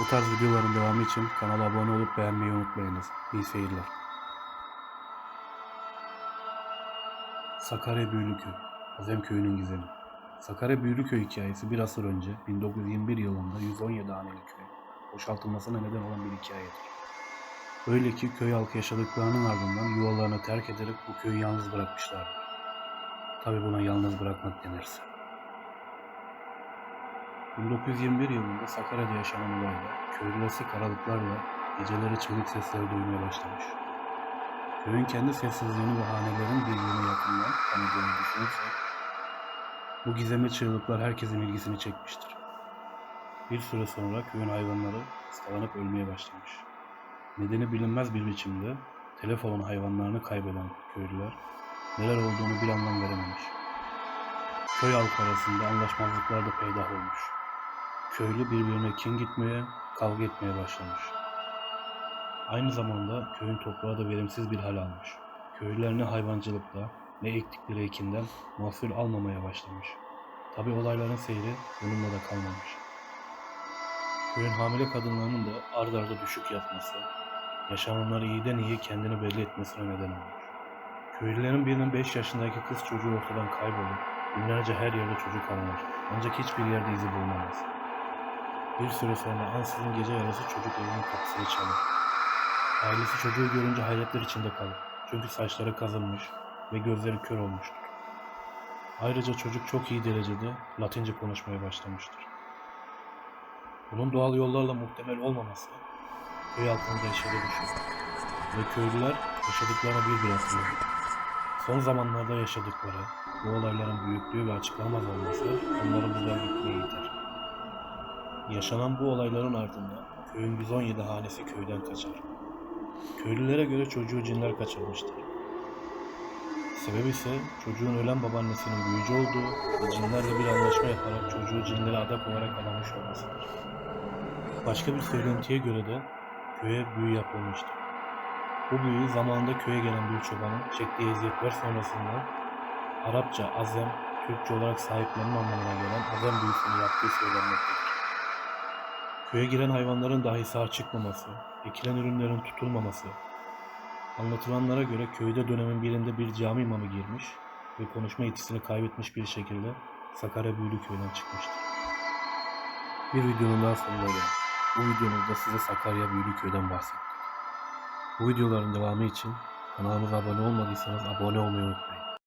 Bu tarz videoların devamı için kanala abone olup beğenmeyi unutmayınız. İyi seyirler. Sakarya Büyülüköy, Azem Köyü'nün gizemi. Sakarya Büyülüköy hikayesi bir asır önce 1921 yılında 117 haneli köy boşaltılmasına neden olan bir hikayedir. Öyle ki köy halkı yaşadıklarının ardından yuvalarını terk ederek bu köyü yalnız bırakmışlardır. Tabi buna yalnız bırakmak denirse. 1921 yılında Sakarya'da yaşanan olayda köylüler sık aralıklarla geceleri çığlık sesleri duymaya başlamış. Köyün kendi sessizliğini ve hanelerin birbirine yakından tanıdığını düşünürsek bu gizemli çığlıklar herkesin ilgisini çekmiştir. Bir süre sonra köyün hayvanları hastalanıp ölmeye başlamış. Nedeni bilinmez bir biçimde telef hayvanlarını kaybeden köylüler neler olduğunu bir anlam verememiş. Köy halkı arasında anlaşmazlıklar da peydah olmuş. Köylü birbirine kin gitmeye, kavga etmeye başlamış. Aynı zamanda köyün toprağı da verimsiz bir hal almış. Köylüler ne hayvancılıkta ne ektikleri ekinden mahsul almamaya başlamış. Tabi olayların seyri bununla da kalmamış. Köyün hamile kadınlarının da ard arda düşük yatması, yaşananları iyiden iyi kendini belli etmesine neden olmuş. Köylülerin birinin 5 yaşındaki kız çocuğu ortadan kaybolup günlerce her yerde çocuk aranır. Ancak hiçbir yerde izi bulunamaz. Bir süre sonra ansızın gece yarısı çocuk evinin kapısını çalır. Ailesi çocuğu görünce hayretler içinde kalır. Çünkü saçları kazınmış ve gözleri kör olmuştur. Ayrıca çocuk çok iyi derecede Latince konuşmaya başlamıştır. Bunun doğal yollarla muhtemel olmaması köy halkını dehşete düşürür. Ve köylüler yaşadıklarına bir bir hatırlar. Son zamanlarda yaşadıkları bu olayların büyüklüğü ve açıklanamaz olması onları buradan gitmeye iter. Yaşanan bu olayların ardından köyün 117 hanesi köyden kaçar. Köylülere göre çocuğu cinler kaçırmıştır. Sebebi ise çocuğun ölen babaannesinin büyücü olduğu ve cinlerle bir anlaşma yaparak çocuğu cinlere adak olarak adamış olmasıdır. Başka bir söylentiye göre de köye büyü yapılmıştır. Bu büyü zamanında köye gelen bir çobanın çektiği eziyetler sonrasında Arapça azem, Türkçe olarak sahiplenme anlamına gelen azem büyüsünü yaptığı söylenmektedir. Köye giren hayvanların dahi sağ çıkmaması, ekilen ürünlerin tutulmaması, anlatılanlara göre köyde dönemin birinde bir cami imamı girmiş ve konuşma yetisini kaybetmiş bir şekilde Sakarya Büyülü Köyü'nden çıkmıştır. Bir videonun daha sonuna geldik. Bu videomuzda size Sakarya Büyülü Köy'den bahsettik. Bu videoların devamı için kanalımıza abone olmadıysanız abone olmayı unutmayın.